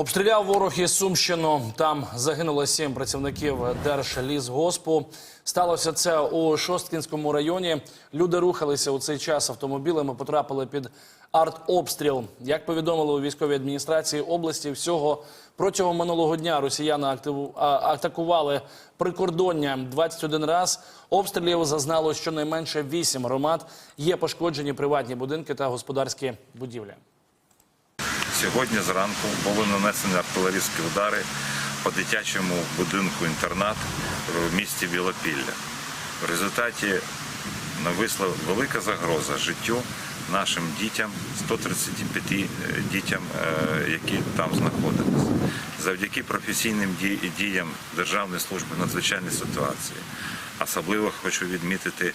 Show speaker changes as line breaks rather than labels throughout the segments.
Обстріляв ворог із Сумщину. Там загинуло сім працівників Держлісгоспу. Сталося це у Шосткінському районі. Люди рухалися у цей час автомобілем і потрапили під артобстріл. Як повідомили у військовій адміністрації області, всього протягом минулого дня росіяни активу- атакували прикордоння 21 раз. Обстрілів зазнало щонайменше 8 громад. Є пошкоджені приватні будинки та господарські будівлі.
Сьогодні зранку були нанесені артилерійські удари по дитячому будинку інтернат в місті Білопілля. В результаті нависла велика загроза життю нашим дітям, 135 дітям, е, які там знаходились. Завдяки професійним ді- діям Державної служби надзвичайної ситуації. Особливо хочу відмітити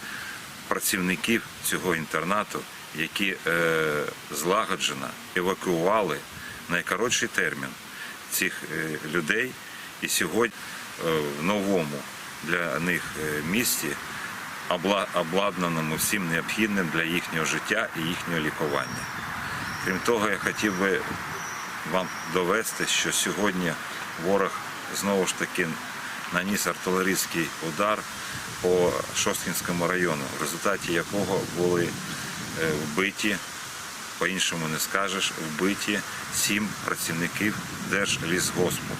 працівників цього інтернату, які е, злагоджено евакуювали найкоротший термін цих е, людей. І сьогодні е, в новому для них місті, обла- обладнаному всім необхідним для їхнього життя і їхнього лікування. Крім того, я хотів би вам довести, що сьогодні ворог знову ж таки наніс артилерійський удар по Шосткінському району, в результаті якого були вбиті, по-іншому не скажеш, вбиті сім працівників Держлісгоспу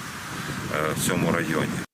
е, в цьому районі.